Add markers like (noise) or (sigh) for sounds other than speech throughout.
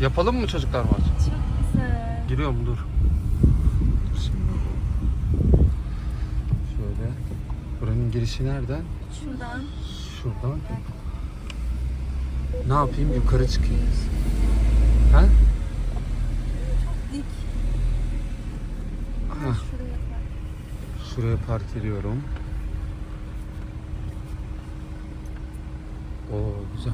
Yapalım mı çocuklar maç? Çok güzel. Giriyorum dur. Şöyle. Buranın girişi nereden? Şuradan. Şuradan. Ne yapayım? Yukarı çıkayım. Ha? Dik. Ha, Şuraya park ediyorum. Oo. Çok güzel.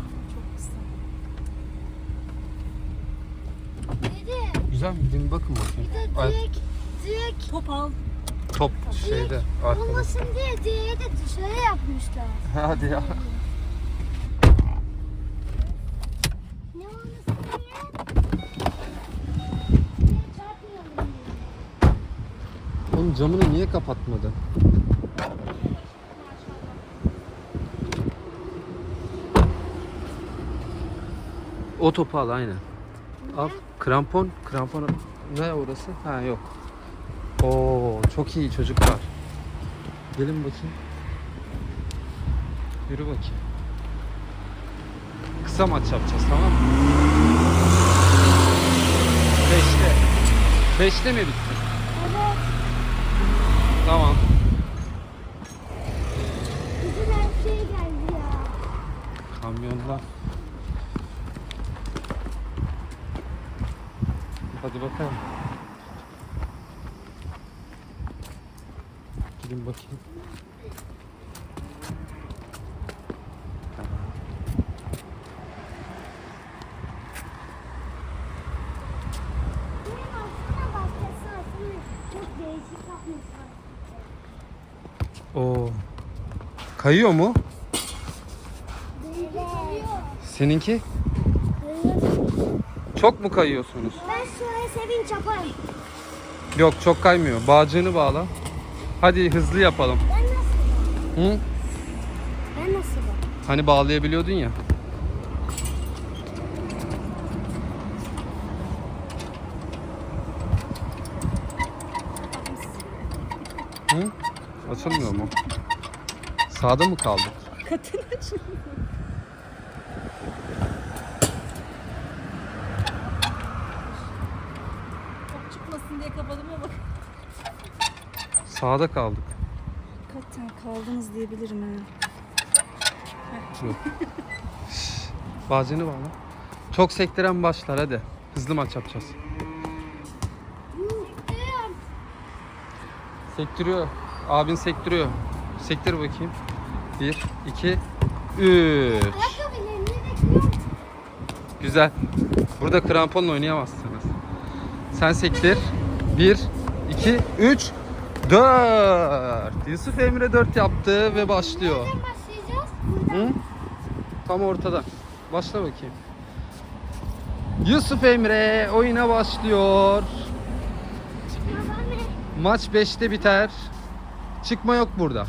Güzel mi? Gidin bakın bakayım. bir de Ay, direkt, direkt Top al. top şeyde arkada. olmasın diye direği de dışarı yapmışlar. (laughs) Hadi ya. Ne olmasın diye? Çarpmayalım diye. Oğlum camını niye kapatmadın? O topu al aynen. Al. Krampon. Krampon. Ne orası? Ha yok. Oo çok iyi çocuklar. Gelin bakayım. Yürü bakayım. Kısa maç yapacağız tamam mı? Beşte. Beşte mi bitti? Evet. Tamam. Bizim her şey geldi ya. Kamyonlar. Hadi bakalım. Gidin bakayım. Oo. Kayıyor mu? Değişik oluyor. Çok mu kayıyorsunuz? Ben şuraya sevinç yaparım. Yok çok kaymıyor. Bağcığını bağla. Hadi hızlı yapalım. Ben nasıl? Hı? Ben nasıl? Hani bağlayabiliyordun ya. Hı? Açılmıyor mu? Sağda mı kaldık? Katın açın. Top çıkmasın diye kapadım ama Sağda kaldık. Hakikaten kaldınız diyebilirim ha. Yok. Bağcığını bağla. Çok sektiren başlar hadi. Hızlı maç yapacağız. Sektiriyor. Abin sektiriyor. Sektir bakayım. Bir, iki, üç. Güzel. Burada kramponla oynayamazsınız. Sen sektir. Bir, iki, üç, dört. Yusuf Emre dört yaptı ve başlıyor. Nereden başlayacağız? Hı? Tam ortada. Başla bakayım. Yusuf Emre oyuna başlıyor. Çıkmadan mı? Maç 5'te biter. Çıkma yok burada.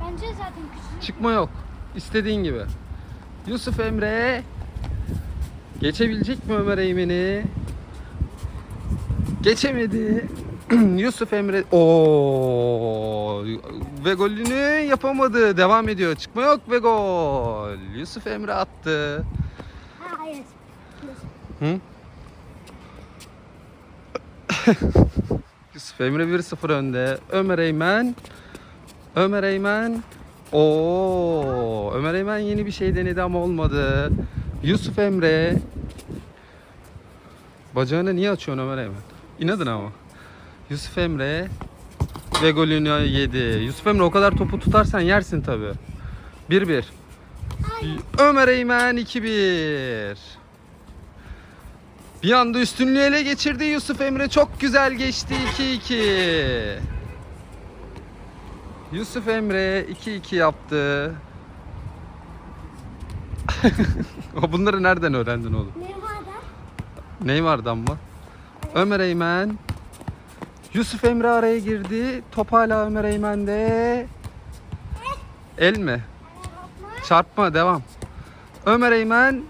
Bence zaten küçük. Çıkma yok. İstediğin gibi. Yusuf Emre geçebilecek mi Ömer Eymen'i? Geçemedi. (clears throat) Yusuf Emre o ve golünü yapamadı. Devam ediyor. Çıkma yok ve gol. Yusuf Emre attı. Hı? (laughs) Yusuf Emre 1-0 önde. Ömer Eymen. Ömer Eymen. Oo, Ömer Eymen yeni bir şey denedi ama olmadı. Yusuf Emre. Bacağını niye açıyorsun Ömer Eymen? İnadın ama. Yusuf Emre ve golünü yedi. Yusuf Emre o kadar topu tutarsan yersin tabi. 1-1. Ömer Eymen 2-1. Bir anda üstünlüğü ele geçirdi Yusuf Emre. Çok güzel geçti 2-2. Yusuf Emre 2-2 yaptı. (laughs) O Bunları nereden öğrendin oğlum? Ne var da? Neymar'dan mı? Ömer Eymen. Yusuf Emre araya girdi. Top hala Ömer Eymen'de. El mi? Çarpma devam. Ömer Eymen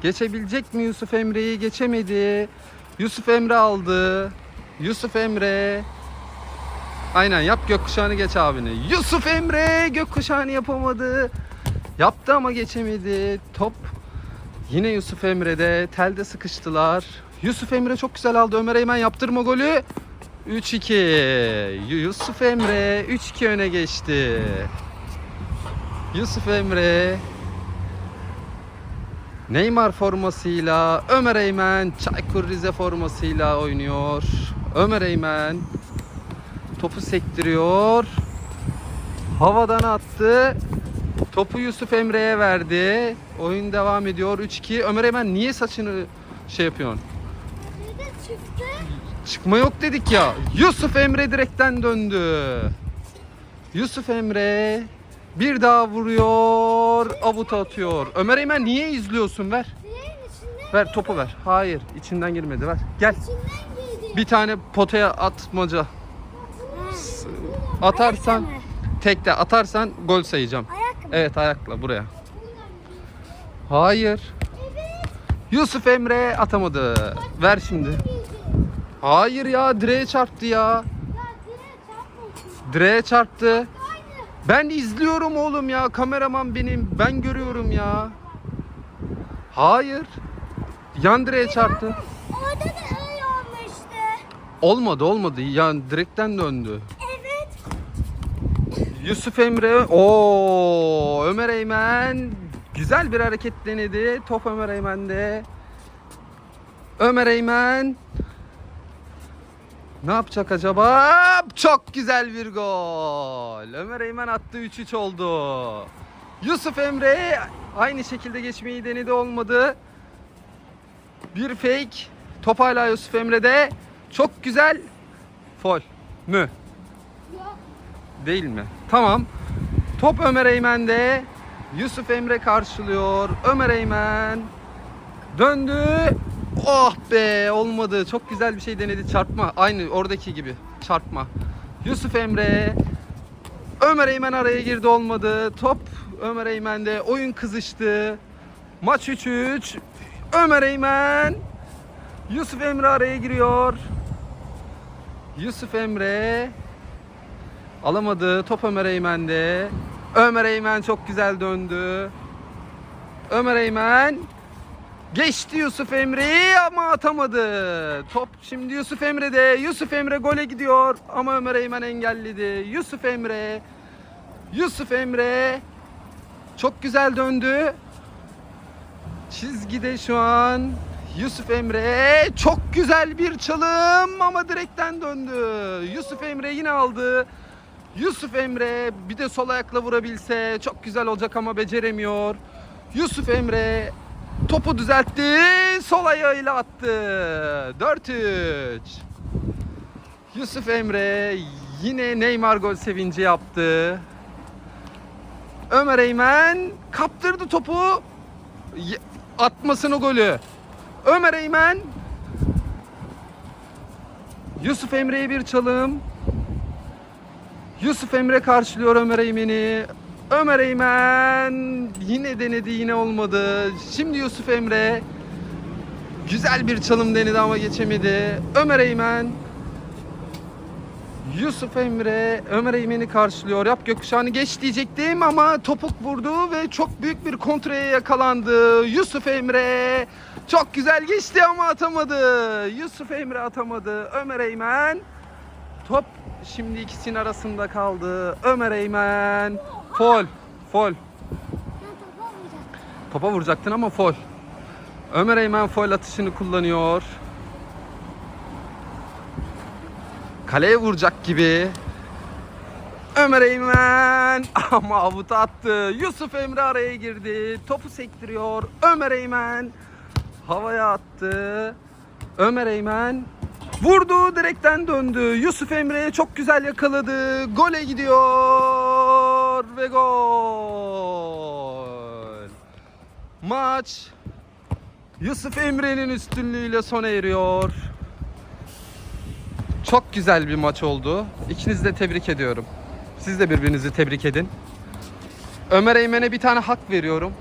geçebilecek mi Yusuf Emre'yi? Geçemedi. Yusuf Emre aldı. Yusuf Emre. Aynen yap gökkuşağını geç abini. Yusuf Emre gökkuşağını yapamadı. Yaptı ama geçemedi. Top Yine Yusuf Emre'de telde sıkıştılar. Yusuf Emre çok güzel aldı. Ömer Eymen yaptırma golü. 3-2. Yusuf Emre 3-2 öne geçti. Yusuf Emre Neymar formasıyla Ömer Eymen Çaykur Rize formasıyla oynuyor. Ömer Eymen topu sektiriyor. Havadan attı. Topu Yusuf Emre'ye verdi. Oyun devam ediyor. 3-2. Ömer Eymen niye saçını şey yapıyorsun? Çıkma yok dedik ya. Yusuf Emre direkten döndü. Yusuf Emre bir daha vuruyor. Avuta atıyor. Ömer Eymen niye izliyorsun? Ver. Ver topu ver. Hayır içinden girmedi ver. Gel. Bir tane potaya atmaca. Atarsan tekte atarsan gol sayacağım. Evet ayakla buraya. Hayır. Yusuf Emre atamadı. Ver şimdi. Hayır ya direğe çarptı ya. Ya direğe çarptı. Ben izliyorum oğlum ya. Kameraman benim. Ben görüyorum ya. Hayır. Yan direğe çarptı. Orada da öyle olmuştu. Olmadı olmadı. Yani direkten döndü. Yusuf Emre. o Ömer Eymen. Güzel bir hareket denedi. Top Ömer Eymen'de. Ömer Eymen. Ne yapacak acaba? Çok güzel bir gol. Ömer Eymen attı 3-3 oldu. Yusuf Emre aynı şekilde geçmeyi denedi olmadı. Bir fake. Top hala Yusuf Emre'de. Çok güzel. Fol mü? Değil mi? Tamam. Top Ömer Eymen'de. Yusuf Emre karşılıyor. Ömer Eymen döndü. Oh be olmadı. Çok güzel bir şey denedi. Çarpma. Aynı oradaki gibi. Çarpma. Yusuf Emre. Ömer Eymen araya girdi olmadı. Top Ömer Eymen'de. Oyun kızıştı. Maç 3-3. Ömer Eymen. Yusuf Emre araya giriyor. Yusuf Emre Alamadı. Top Ömer Eymen'de. Ömer Eymen çok güzel döndü. Ömer Eymen geçti Yusuf Emre'yi ama atamadı. Top şimdi Yusuf Emre'de. Yusuf Emre gole gidiyor ama Ömer Eymen engelledi. Yusuf Emre. Yusuf Emre çok güzel döndü. Çizgide şu an Yusuf Emre çok güzel bir çalım ama direkten döndü. Yusuf Emre yine aldı. Yusuf Emre bir de sol ayakla vurabilse çok güzel olacak ama beceremiyor. Yusuf Emre topu düzeltti. Sol ayağıyla attı. 4-3. Yusuf Emre yine Neymar gol sevinci yaptı. Ömer Eymen kaptırdı topu. Y- Atmasın o golü. Ömer Eymen Yusuf Emre'ye bir çalım. Yusuf Emre karşılıyor Ömer Eymen'i. Ömer Eymen yine denedi yine olmadı. Şimdi Yusuf Emre güzel bir çalım denedi ama geçemedi. Ömer Eymen Yusuf Emre Ömer Eymen'i karşılıyor. Yap gökkuşağını geç diyecektim ama topuk vurdu ve çok büyük bir kontraya yakalandı. Yusuf Emre çok güzel geçti ama atamadı. Yusuf Emre atamadı. Ömer Eymen top şimdi ikisinin arasında kaldı. Ömer Eymen fol fol. Topa vuracaktın ama fol. Ömer Eymen fol atışını kullanıyor. Kaleye vuracak gibi. Ömer Eymen (laughs) ama avuta attı. Yusuf Emre araya girdi. Topu sektiriyor. Ömer Eymen havaya attı. Ömer Eymen vurdu direkten döndü. Yusuf Emre çok güzel yakaladı. Gole gidiyor ve gol. Maç Yusuf Emre'nin üstünlüğüyle sona eriyor. Çok güzel bir maç oldu. İkinizi de tebrik ediyorum. Siz de birbirinizi tebrik edin. Ömer Eymen'e bir tane hak veriyorum.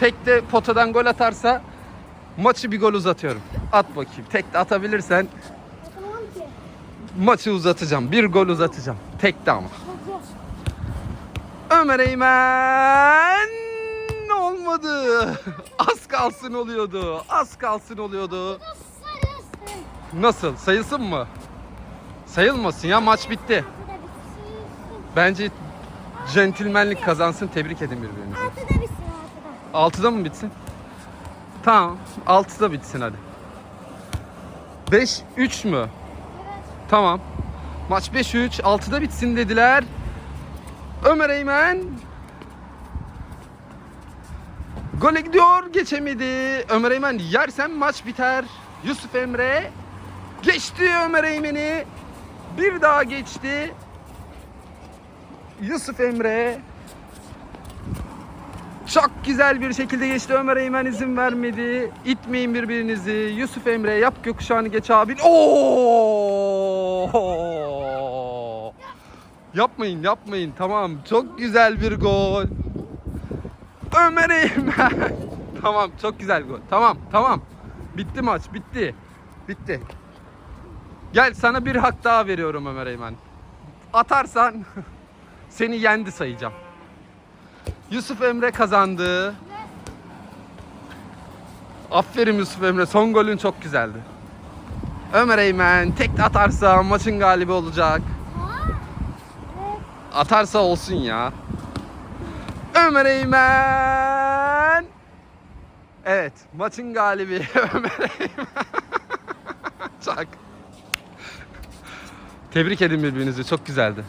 Tekte potadan gol atarsa maçı bir gol uzatıyorum. At bakayım. Tekte atabilirsen Tamam ki. Maçı uzatacağım. Bir gol uzatacağım. Tekte ama. Çok zor. Ömer Eymen olmadı. Az kalsın oluyordu. Az kalsın oluyordu. Nasıl? Sayılsın mı? Sayılmasın ya maç bitti. Altıda. Bence centilmenlik kazansın. Tebrik edin birbirinizi. Altıda bitsin altıda. 6'da mı bitsin? Tamam. 6'da bitsin hadi. 5 3 mü? Tamam. Maç 5-3. 6'da bitsin dediler. Ömer Eymen. Gole gidiyor. Geçemedi. Ömer Eymen yersen maç biter. Yusuf Emre. Geçti Ömer Eymen'i. Bir daha geçti. Yusuf Emre. Çok güzel bir şekilde geçti. Ömer Eymen izin vermedi. İtmeyin birbirinizi. Yusuf Emre yap gökkuşağını geç abin. Yapmayın yapmayın. Tamam. Çok güzel bir gol. Ömer Eymen. (laughs) tamam çok güzel gol. Tamam tamam. Bitti maç bitti. Bitti. Gel sana bir hak daha veriyorum Ömer Eymen. Atarsan (laughs) seni yendi sayacağım. Yusuf Emre kazandı. Aferin Yusuf Emre. Son golün çok güzeldi. Ömer Eymen tek atarsa maçın galibi olacak. Atarsa olsun ya. Ömer Eymen. Evet maçın galibi (laughs) Ömer Eymen. Çak. Tebrik edin birbirinizi çok güzeldi.